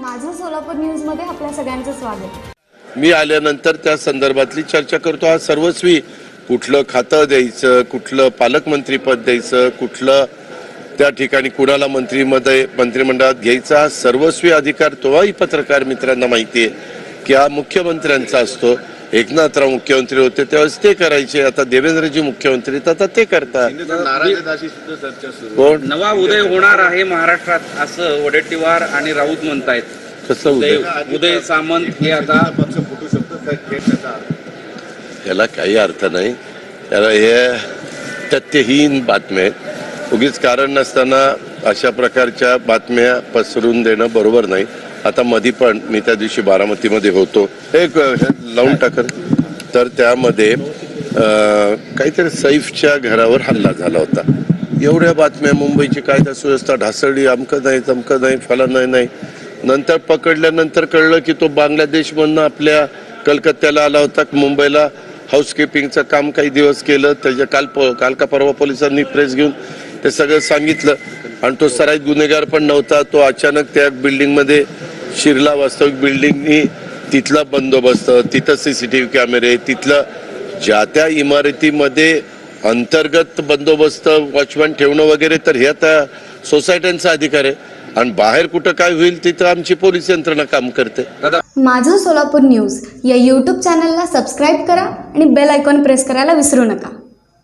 माझं सोलापूर न्यूजमध्ये आपल्या सगळ्यांचं स्वागत. मी आल्यानंतर त्या संदर्भातली चर्चा करतो. हा सर्वस्वी कुठलं खातं द्यायचं कुठलं पालकमंत्रीपद द्यायचं कुठलं त्या ठिकाणी कुणाला मंत्रीमध्ये मंत्रिमंडळात घ्यायचा हा सर्वस्वी अधिकार तोही पत्रकार मित्रांना माहिती आहे की हा मुख्यमंत्र्यांचा असतो. एकनाथराव मुख्यमंत्री होते त्यावेळेस ते करायचे. आता देवेंद्रजी मुख्यमंत्री आहेत, आता ते करतात. कोण? नवा उदय होणार आहे महाराष्ट्रात असं वडेट्टीवार आणि राऊत म्हणतायत. कसं उदय? उदय उदय सामंत हे आता याला काही अर्थ नाही. त्याला हे तथ्यहीन बातम्या आहेत. उगीच कारण नसताना अशा प्रकारच्या बातम्या पसरून देणं बरोबर नाही. आता मधी पण मी त्या दिवशी बारामतीमध्ये होतो. एक लावून टाकत. तर त्यामध्ये काहीतरी सैफच्या घरावर हल्ला झाला होता. एवढ्या बातम्या मुंबईची कायदा सुव्यवस्था ढासळली अमकं नाही तमकं नाही फला नाही नाही. नंतर पकडल्यानंतर कळलं की तो बांगलादेशमधनं आपल्या कलकत्त्याला आला होता. मुंबईला हाऊसकीपिंगचं काम काही दिवस केलं. त्याच्या काल प- काल का परवा पोलिसांनी प्रेस घेऊन ते सगळं सांगितलं. आणि तो सराईत गुन्हेगार पण नव्हता. तो अचानक त्या बिल्डिंगमध्ये शिरला वास्तविक बिल्डिंगनी तिथला बंदोबस्त तिथं सीसीटीव्ही कॅमेरे तिथलं ज्या त्या इमारतीमध्ये अंतर्गत बंदोबस्त वॉचमॅन ठेवणं वगैरे तर हे आता सोसायट्यांचा अधिकार आहे. आणि बाहेर कुठं काय होईल तिथं आमची पोलीस यंत्रणा काम करते. माझं सोलापूर न्यूज या यूट्यूब चॅनलला सबस्क्राईब करा आणि बेल आयकॉन प्रेस करायला विसरू नका.